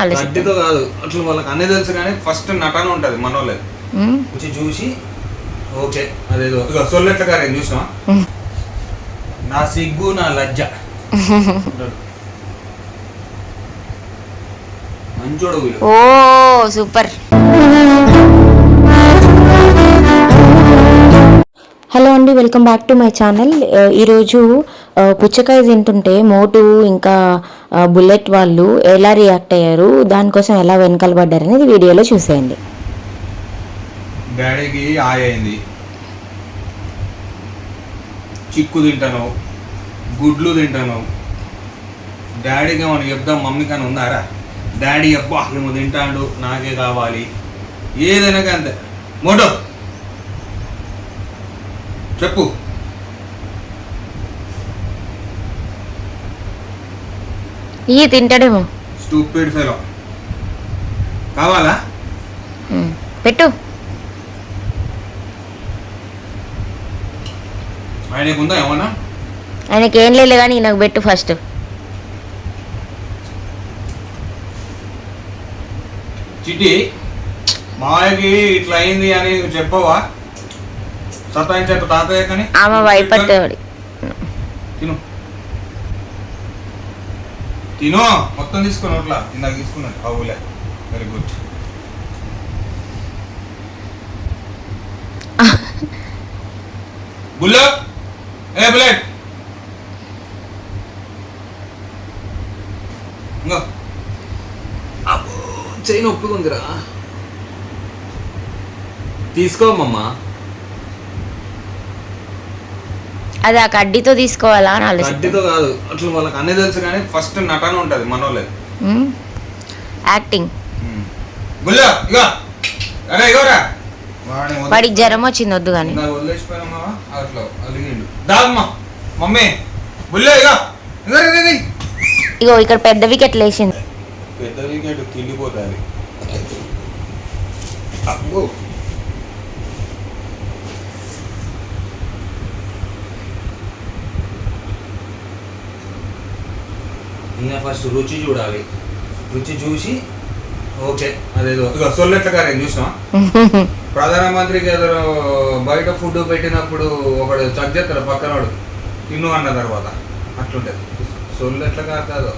అని కాదు. అట్లా వాళ్ళకి అన్నీ తెలుసు కానీ ఫస్ట్ నటన ఉంటుంది మనోళ్ళది. ఉమ్, వచ్చి చూసి ఓకే అదేదో ఇక సొల్లెట్ల గారు చూసినా. నా సిగ్గు నా లజ్జ. మంచోడు వీడు. ఓ సూపర్. హలో అండి welcome back to my channel. ఈరోజు పుచ్చకాయ తింటుంటే మోటు ఇంకా బుల్లెట్ వాళ్ళు ఎలా రియాక్ట్ అయ్యారు దానికోసం ఎలా వెనకాల పడ్డారు అనేది వీడియోలో చూసేయండి. డాడీకి ఆయ అయింది. చిక్కు తింటాను గుడ్లు తింటాను. డాడీగా మనం చెప్దాం మమ్మీ కానీ ఉన్నారా? డాడీ అబ్బా నువ్వు తింటాడు నాకే కావాలి. ఏదైనా కానీ అంతే మోటో. చెప్పు. ఇవి తింటాడేమో. స్టూపిడ్ ఫెలో కావాలా? పెట్టు. ఆయనకు ఉందా ఏమన్నా? ఆయనకి ఏం లేదు కానీ నాకు పెట్టు ఫస్ట్ చిట్టి మాయకి ఇట్లా అయింది అని చెప్పవా? సతాయించేంత తాతయ్య కానీ? ఆమె భయపడేవాడు తిను. తిను మొత్తం తీసుకుని అట్లా. ఇందాక తీసుకున్నాను. అవులే. వెరీ గుడ్ బుల్లో. ఏ బుల్లెట్ నొప్పిగా ఉందిరా తీసుకోమమ్మా అది ఆ కడ్డీతో తీసుకోవాలా అని ఆలోచిస్తాను గడ్డితో కాదు. అట్లా వాళ్ళకి అన్నీ తెలుసు కానీ ఫస్ట్ నటన ఉంటుంది ఉమ్, యాక్టింగ్. గుల్లో ఇగో. అరే ఇగోరా. వాడిని వదిలి- వాడికి జ్వరం వచ్చింది వద్దు కానీ ఇందాక వదిలేసిపోయినామా అట్లా అలిగిండు. దాదమ్మా మమ్మీ. బుల్లే ఇగో. ఇగో ఇగో, ఇగో. ఇగో ఇక్కడ పెద్ద వికెట్ లేచింది. పెద్ద వికెట్ తిండిపోతుంది. అబ్బో. ఇంకా ఫస్ట్ రుచి చూడాలి. రుచి చూసి ఓకే అదేదో. సొల్లెట్ల గారు చూసినా ప్రధానమంత్రికి ఏదో బయట ఫుడ్ పెట్టినప్పుడు ఒకడు చెక్ చేస్తాడు పక్కనోడు. తిను అన్న తర్వాత. అట్లుంటది. సొల్లు ఎట్లా కాదు. కాదు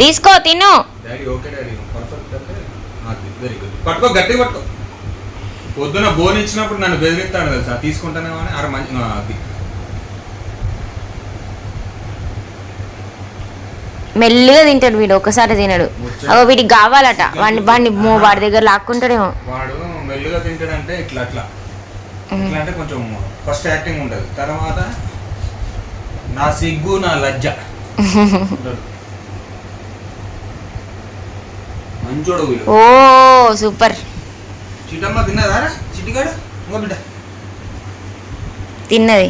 తీసుకో తిను. Daddy okay daddy. పర్ఫెక్ట్ అంటే వెరీ గుడ్ పట్టుకో గట్టి పట్టుకో. పొద్దున బోన్ ఇచ్చినప్పుడు నన్ను బెదిరిస్తాడు తెలుసా? తీసుకుంటానేమో అని అర మంచి అది మెల్లిగా తింటాడు వీడు ఒకసారి తినడు. అగో వీడికి కావాలట. వాడిని వాడిని వాడి దగ్గర లాక్కుంటాడేమో. వాడు మెల్లుగా తింటాడంటే ఇట్లా అట్లా. ఇట్లా అంటే కొంచెం ఫస్ట్ యాక్టింగ్ ఉంటుంది. తర్వాత నా సిగ్గు నా లజ్జ. మంచోడు ఓ సూపర్. చిట్టమ్మ తిన్నదా చిట్టిగాడు? ఇంకో బిడ్డ. తిన్నది.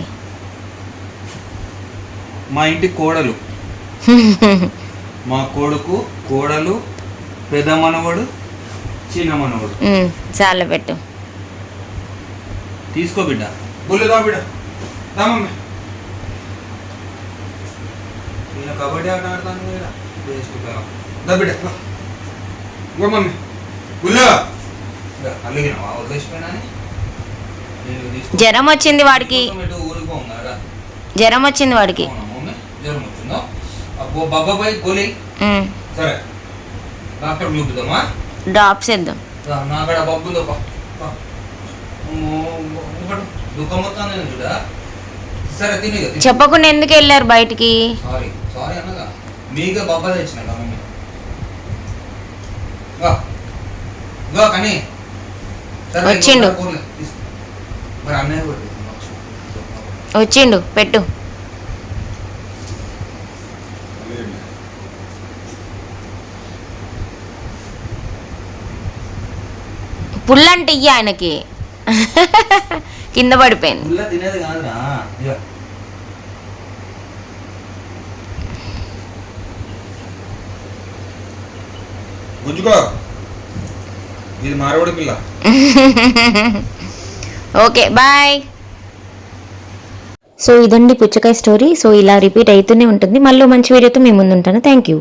మా ఇంటి కోడలు. మా కొడుకు కోడలు పెద్ద మనవడు చిన్న మనవడు. చాలా పెట్టు. తీసుకో బిడ్డ. బుల్లిదా బిడ్డ. దా మమ్మీ. నేను కబడ్డీ ఆట ఆడతాను బిడ్డ వేస్ట్ పిల్ల. దా బిడ్డ మమ్మీ. బుల్లా అలిగినావా వదిలేసిపోయినా నేను తీసుకో జ్వరం వచ్చింది వాడికి. జ్వరం వచ్చింది వాడికి. డ్రాప్స్ తిని. చెప్పకుండా ఎందుకు వెళ్ళారు బయటికి? మీకే బొబ్బ తెచ్చిన కానీ. వచ్చిండు. వచ్చిండు పెట్టు. పుల్లంటే ఇయ్య ఆయనకి. కింద పడిపోయింది. గుంజుకో. ఇది మారవాడి పిల్ల. ఓకే బాయ్ సో ఇదండి పుచ్చకాయ స్టోరీ సో ఇలా రిపీట్ అవుతూనే ఉంటుంది. మళ్ళీ మంచి వీడియోతో మీ ముందు ఉంటాను థ్యాంక్ యూ